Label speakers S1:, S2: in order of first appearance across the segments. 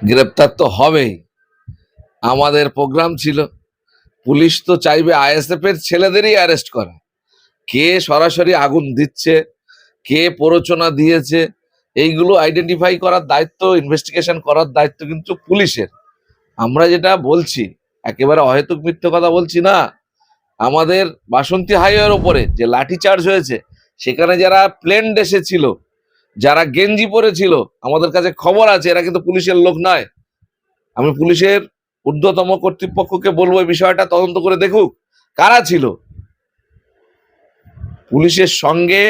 S1: গ্রেপ্তার তো হবেই। আমাদের প্রোগ্রাম ছিল, পুলিশ তো চাইবে আইএসএফ এর ছেলেদেরই অ্যারেস্ট করা। কে সরাসরি আগুন দিচ্ছে, কে প্ররোচনা দিয়েছে, এইগুলো আইডেন্টিফাই করার দায়িত্ব ইনভেস্টিগেশন করার দায়িত্ব কিন্তু পুলিশের। আমরা যেটা বলছি, একেবারে অহেতুক মিথ্যে কথা বলছি না। আমাদের বাসন্তী হাইওয়ের ওপরে যে লাঠি চার্জ হয়েছে, সেখানে যারা প্লেন ডেসে ছিল যারা গেঞ্জি পরেছিল, আমাদের কাছে খবর আছে, এরা কিন্তু পুলিশের লোক নয়। আমি পুলিশের ঊর্ধ্বতম কর্তৃপক্ষকে বলব এই বিষয়টা, তদন্ত করে দেখুক কারা ছিল। পুলিশের সঙ্গে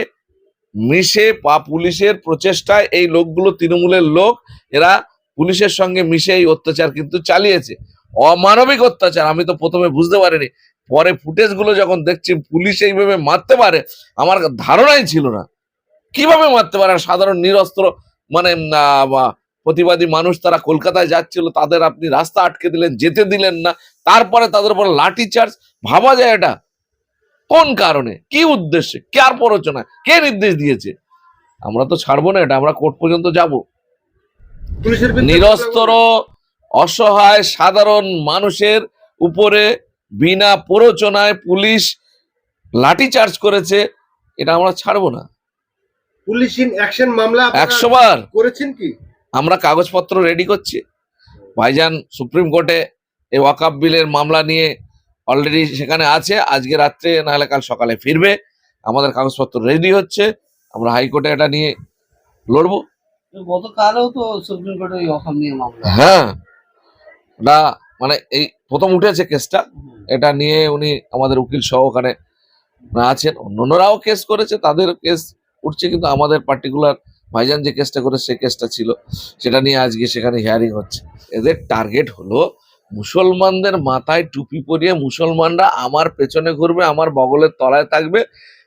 S1: মিশে বা পুলিশের প্রচেষ্টায় এই লোকগুলো তৃণমূলের লোক, এরা পুলিশের সঙ্গে মিশে এই অত্যাচার কিন্তু চালিয়েছে। অমানবিক অত্যাচার, আমি তো প্রথমে বুঝতে পারিনি। পরে ফুটেজগুলো যখন দেখছি, পুলিশ এইভাবে মারতে পারে, আমার ধারণাই ছিল না। কীভাবে মারতে পারে? সাধারণ নিরস্ত্র মানে প্রতিবাদী মানুষ তারা কলকাতায় যাচ্ছিল তাদের আপনি রাস্তা আটকে দিলেন যেতে দিলেন না। তারপরে তাদের উপর লাঠি চার্জ। ভাবা যায় এটা? কোন কারণে? কি উদ্দেশ্যে? কার প্ররোচনা কে নির্দেশ দিয়েছে? আমরা তো ছাড়বো না এটা আমরা কোর্ট পর্যন্ত যাব। নিরস্তর অসহায় সাধারণ মানুষের উপরে বিনা প্ররোচনায় পুলিশ লাঠি চার্জ করেছে এটা আমরা ছাড়বো না।
S2: পুলিশ ইন অ্যাকশন মামলা আপনারা
S1: একশো বার
S2: করেছেন কি?
S1: আমরা কাগজপত্র রেডি করছি। ভাইজান সুপ্রিম কোর্টে এই ওয়াকাপ বিলের মামলা নিয়ে অলরেডি সেখানে আছে। আজকে রাত্রে নাহলে কাল সকালে ফিরবে। আমাদের কাগজপত্র রেডি হচ্ছে। আমরা হাইকোর্টে এটা নিয়ে লড়বো।
S3: গতকালও তো সুপ্রিম কোর্টে ওই অসম নিয়ে মামলা।
S1: হ্যাঁ। না মানে এই প্রথম উঠেছে কেসটা। এটা নিয়ে উনি আমাদের উকিল সহ ওখানে আছেন। অন্যরাও কেস করেছে। তাদের কেস উঠছে কিন্তু আমাদের পার্টিকুলার ভাইজান যে কেসটা করে সে কেসটা ছিল, সেটা নিয়ে আজকে সেখানে হিয়ারিং হচ্ছে। এদের টার্গেট হলো মুসলমানদের মাথায় টুপি পরিয়ে মুসলমানরা আমার পেছনে ঘুরবে, আমার বগলের তলায় থাকবে,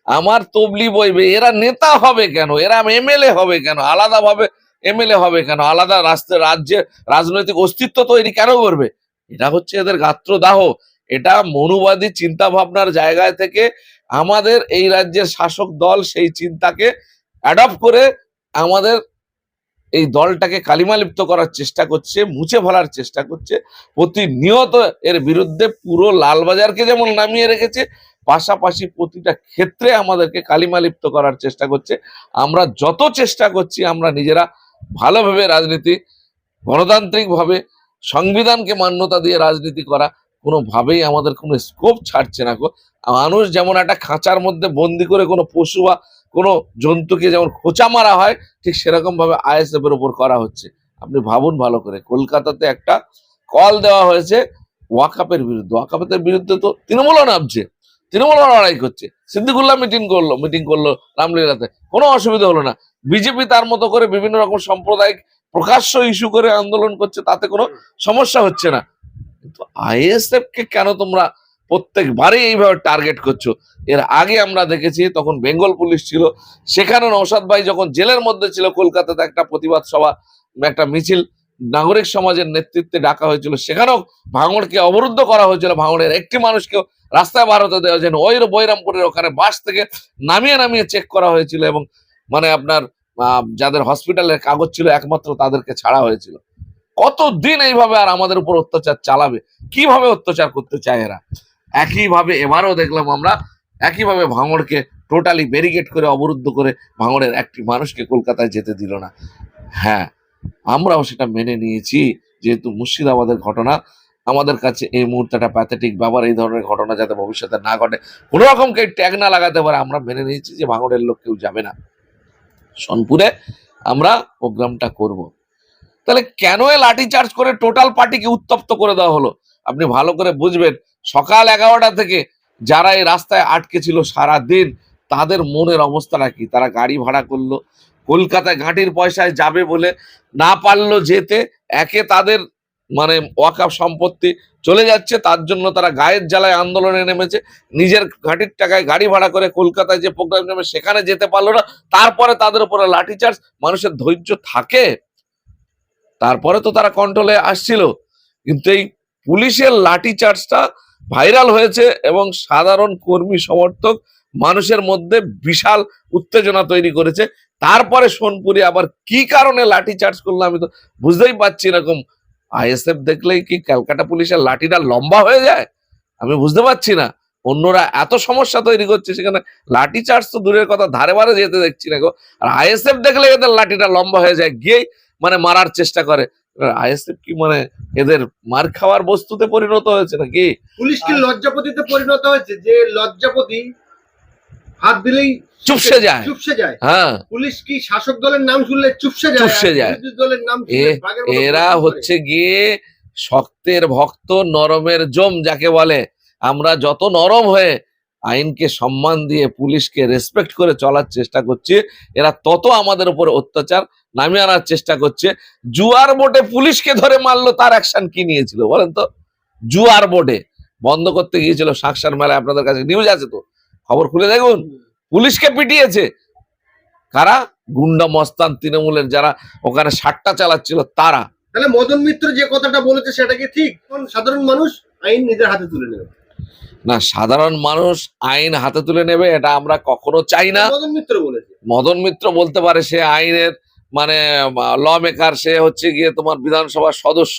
S1: আমার তবলি বইবে। এরা নেতা হবে কেন? এরা এমএলএ হবে কেন? আলাদাভাবে এমএলএ হবে কেন? আলাদা রাস্তায় রাজ্যে রাজনৈতিক অস্তিত্ব তৈরি কেন করবে? এটা হচ্ছে এদের গাত্রদাহ। এটা মনুবাদী চিন্তা ভাবনার জায়গায় থেকে আমাদের এই রাজ্যের শাসক দল সেই চিন্তাকে অ্যাডপ্ট করে আমাদের এই দলটাকে কালিমালিপ্ত করার চেষ্টা করছে, মুছে ফেলার চেষ্টা করছে, প্রতিনিয়ত এর বিরুদ্ধে পুরো লালবাজারকে যেমন নামিয়ে রেখেছে, পাশাপাশি প্রতিটা ক্ষেত্রে আমাদেরকে কালিমালিপ্ত করার চেষ্টা করছে। আমরা যত চেষ্টা করছি, আমরা নিজেরা ভালোভাবে রাজনীতি, গণতান্ত্রিকভাবে সংবিধানকে মান্যতা দিয়ে রাজনীতি করা কোনোভাবেই আমাদের কোনো স্কোপ ছাড়ছে না মানুষ যেমন একটা খাঁচার মধ্যে বন্দি করে কোনো পশু বা কোনো জন্তুকে যেমন খোঁচা মারা হয়, ঠিক সেরকমভাবে আইএসএফের ওপর করা হচ্ছে। আপনি ভাবুন ভালো করে, কলকাতাতে একটা কল দেওয়া হয়েছে ওয়াকাপের বিরুদ্ধে। ওয়াকাপের বিরুদ্ধে তো তৃণমূলও নামছে, তৃণমূলও লড়াই করছে। সিদ্দিকুল্লাহ মিটিং করল মিটিং করল রামলীলাতে। কোনো অসুবিধা হলো না। বিজেপি তার মতো করে বিভিন্ন রকম সাম্প্রদায়িক প্রকাশ্য ইস্যু করে আন্দোলন করছে, তাতে কোনো সমস্যা হচ্ছে না। কিন্তু আইএসএফ কে কেন তোমরা এইভাবে টার্গেট করছ? এর আগে আমরা দেখেছি তখন বেঙ্গল পুলিশ ছিল, সেখানে নৌসাদ ভাই যখন জেলের মধ্যে ছিল, কলকাতাতে একটা প্রতিবাদ সভা, একটা মিছিল, নাগরিক সমাজের নেতৃত্বে ডাকা হয়েছিল, সেখানেও ভাঙড়কে অবরুদ্ধ করা হয়েছিল। ভাঙড়ের একটি মানুষকেও রাস্তায় বার হতে দেওয়া যেন ওই বৈরামপুরের ওখানে বাস থেকে নামিয়ে নামিয়ে চেক করা হয়েছিল এবং মানে আপনার যাদের হসপিটালের কাগজ ছিল, একমাত্র তাদেরকে ছাড়া হয়েছিল। কতদিন এইভাবে আর আমাদের উপর অত্যাচার চালাবে? কীভাবে অত্যাচার করতে চায় এরা? একইভাবে এবারও দেখলাম আমরা, একইভাবে ভাঙড়কে টোটালি ব্যারিকেড করে, অবরুদ্ধ করে ভাঙড়ের একটি মানুষকে কলকাতায় যেতে দিল না। হ্যাঁ আমরাও সেটা মেনে নিয়েছি, যেহেতু মুর্শিদাবাদের ঘটনা, আমাদের কাছে এই মুহূর্তেটা প্যাথেটিক ব্যাপার, এই ধরনের ঘটনা যাতে ভবিষ্যতে না ঘটে, কোনো রকম কেউ ট্যাগ না লাগাতে পারে, আমরা মেনে নিয়েছি যে ভাঙড়ের লোক কেউ যাবে না। সনপুরে আমরা প্রোগ্রামটা করব। তাহলে কেন লাঠি চার্জ করে টোটাল পার্টিকে উত্তপ্ত করে দেওয়া হলো? আপনি ভালো করে বুঝবেন, সকাল এগারোটা থেকে যারা এই রাস্তায় আটকে ছিল সারা দিন তাদের মনের অবস্থাটা কি? তারা গাড়ি ভাড়া করল, কলকাতায় ঘাটির পয়সায় যাবে বলে না পারল যেতে, একে তাদের মানে ওয়াকাপ সম্পত্তি চলে যাচ্ছে, তার জন্য তারা গায়ের জ্বালায় আন্দোলনে নেমেছে, নিজের ঘাটির টাকায় গাড়ি ভাড়া করে কলকাতায় যে প্রোগ্রাম নেবে, সেখানে যেতে পারল না, তারপরে তাদের উপরে লাঠিচার্জ মানুষের ধৈর্য থাকে? তারপরে তো তারা কন্ট্রোলে আসছিল। কিন্তু এই পুলিশের লাঠি চার্জটা ভাইরাল হয়েছে এবং সাধারণ কর্মী সমর্থক মানুষের মধ্যে বিশাল উত্তেজনা তৈরি করেছে। তারপরে সোনপুরে আবার কি কারণে লাঠি চার্জ করল আমি তো বুঝতেই পারছি এরকম আইএসএফ দেখলেই কি ক্যালকাটা পুলিশের লাঠিটা লম্বা হয়ে যায়? আমি বুঝতে পারছি না। অন্যরা এত সমস্যা তৈরি করছে, সেখানে লাঠি চার্জ তো দূরের কথা ধারে বারে যেতে দেখছি না গো। আর আইএসএফ দেখলে এদের লাঠিটা লম্বা হয়ে যায়। গিয়েই মানে মারার চেষ্টা করে। আইএসএফ কি মানে এদের মার খাওয়ার বস্তুতে পরিণত হয়েছে নাকি?
S2: পুলিশ কি লজ্জাপতিতে পরিণত হয়েছে যে লজ্জাপতি হাত দিলেই
S1: চুপসে যায়।
S2: চুপসে যায়।
S1: হ্যাঁ।
S2: পুলিশ কি শাসক দলের নাম শুনলে চুপসে যায়?
S1: চুপসে যায়।
S2: দলের নাম
S1: এরা হচ্ছে গিয়ে শক্তের ভক্ত নরমের জম যাকে বলে। আমরা যত নরম হয়ে আইনকে সম্মান দিয়ে পুলিশকে রেসপেক্ট করে চলার চেষ্টা করছে। এরা তত আমাদের উপর অত্যাচার নামিয়ে আনার চেষ্টা করছে। জুয়ার বোর্ডে পুলিশকে ধরে মারলো, তার অ্যাকশন কি নিয়েছিল বলেন তো? জুয়ার বোর্ডে বন্ধ করতে গিয়েছিল সাকসার মেলায়, আপনাদের কাছে নিউজ আছে তো? খবর খুলে দেখুন। পুলিশকে পিটিয়েছে। কারা? গুন্ডা মস্তান তৃণমূলের যারা ওখানে সাতটা চালাচ্ছিল, তারা।
S2: তাহলে মদন মিত্র যে কথাটা বলেছে, সেটা কি ঠিক? সাধারণ মানুষ আইন নিজের হাতে তুলে নেবে।
S1: না সাধারণ মানুষ আইন হাতে তুলে নেবে এটা আমরা কখনো চাই না।
S2: মদন মিত্র বলেছে।
S1: মদন মিত্র বলতে পারে সে আইনের মানে ল মেকার সে হচ্ছে গিয়ে তোমার বিধানসভার সদস্য।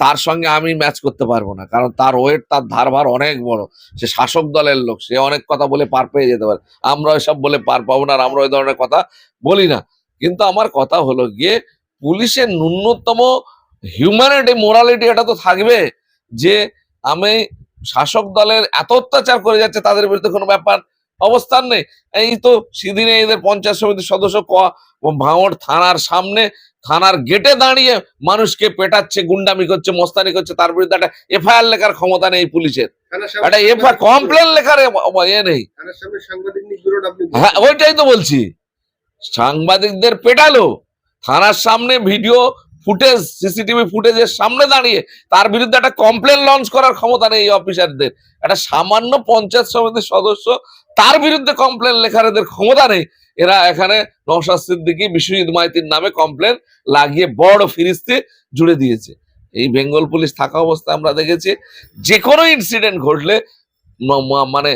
S1: তার সঙ্গে আমি ম্যাচ করতে পারব না কারণ তার ওয়েট তার ধারভার অনেক বড়। সে শাসক দলের লোক সে অনেক কথা বলে পার পেয়ে যেতে পারে। আমরা এসব বলে পার পাবো না আর আমরা ওই ধরনের কথা বলি না। কিন্তু আমার কথা হলো গিয়ে পুলিশের ন্যূনতম হিউম্যানিটি মোরালিটি এটা তো থাকবে যে আমি শাসক দলের এত অত্যাচার করে যাচ্ছে তাদের বিরুদ্ধে কোনো ব্যাপার অবস্থান নেই। এই তো সেদিনে এদের পঞ্চায়েত সমিতির সদস্য ক- ভাঙড় থানার সামনে থানার গেটে দাঁড়িয়ে মানুষকে পেটাচ্ছে গুন্ডামি করছে মস্তানি করছে তার বিরুদ্ধে একটা এফআইআর লেখার ক্ষমতা নেই পুলিশের। একটা এফআইআর কমপ্লেন লেখার এ- নেই। হ্যাঁ ওইটাই তো বলছি। সাংবাদিকদের পেটালো। থানার সামনে ভিডিও ফুটেজ, সিসিটিভি ফুটেজের সামনে দাঁড়িয়ে তার বিরুদ্ধে একটা কমপ্লেন লঞ্চ করার ক্ষমতা নেই এই অফিসারদের একটা সামান্য পঞ্চায়েত সমিতির সদস্য তার বিরুদ্ধে কমপ্লেন লেখার এদের ক্ষমতা নেই। এরা এখানে নওশাদ সিদ্দিকী, বিশ্বজিৎ মাইতির নামে কমপ্লেন লাগিয়ে বড় ফিরিস্তি জুড়ে দিয়েছে। এই বেঙ্গল পুলিশ থাকা অবস্থায় আমরা দেখেছি যে কোনো ইনসিডেন্ট ঘটলে মানে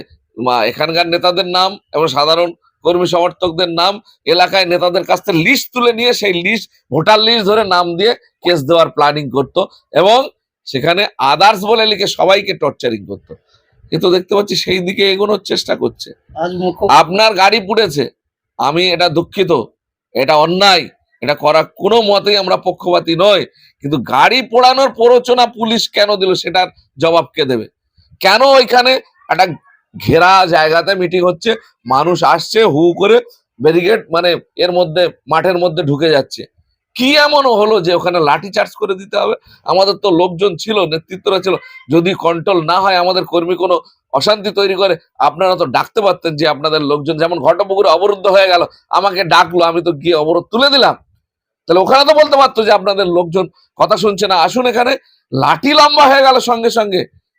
S1: এখানকার নেতাদের নাম এবং সাধারণ কর্মী সমর্থকদের নাম এলাকায় নেতাদের কাছ থেকে লিস্ট তুলে নিয়ে সেই লিস্ট ভোটার লিস্ট ধরে নাম দিয়ে কেস দেওয়ার প্ল্যানিং করতো এবং সেখানে আদার্স বলে লিখে সবাইকে টর্চারিং করতো। কিন্তু দেখতে পাচ্ছি সেই দিকে এগোনোর চেষ্টা করছে। আপনার গাড়ি পুড়েছে আমি এটা দুঃখিত এটা অন্যায় এটা করা কোনো মতেই আমরা পক্ষপাতী নয় কিন্তু গাড়ি পোড়ানোর প্ররোচনা পুলিশ কেন দিল সেটার জবাব কে দেবে? কেন ওইখানে একটা ঘেরা জায়গাতে মিটিং হচ্ছে, মানুষ আসছে, হু করে ব্যারিকেড মানে এর মধ্যে, মাঠের মধ্যে ঢুকে যাচ্ছে। কি এমন হলো যে ওখানে লাঠি চার্জ করে দিতে হবে? আমাদের তো লোকজন ছিল, নেতৃত্বরা ছিল, যদি কন্ট্রোল না হয়, আমাদের কর্মী কোনো অশান্তি তৈরি করে, আপনারা তো ডাকতে পারতেন যে আপনাদের লোকজন যেমন ঘটপুকুরে অবরুদ্ধ হয়ে গেল, আমাকে ডাকলো, আমি তো গিয়ে অবরোধ তুলে দিলাম। তাহলে ওখানে তো বলতে পারতো যে আপনাদের লোকজন কথা শুনছে না, আসুন এখানে। লাঠি লম্বা হয়ে গেল সঙ্গে সঙ্গে।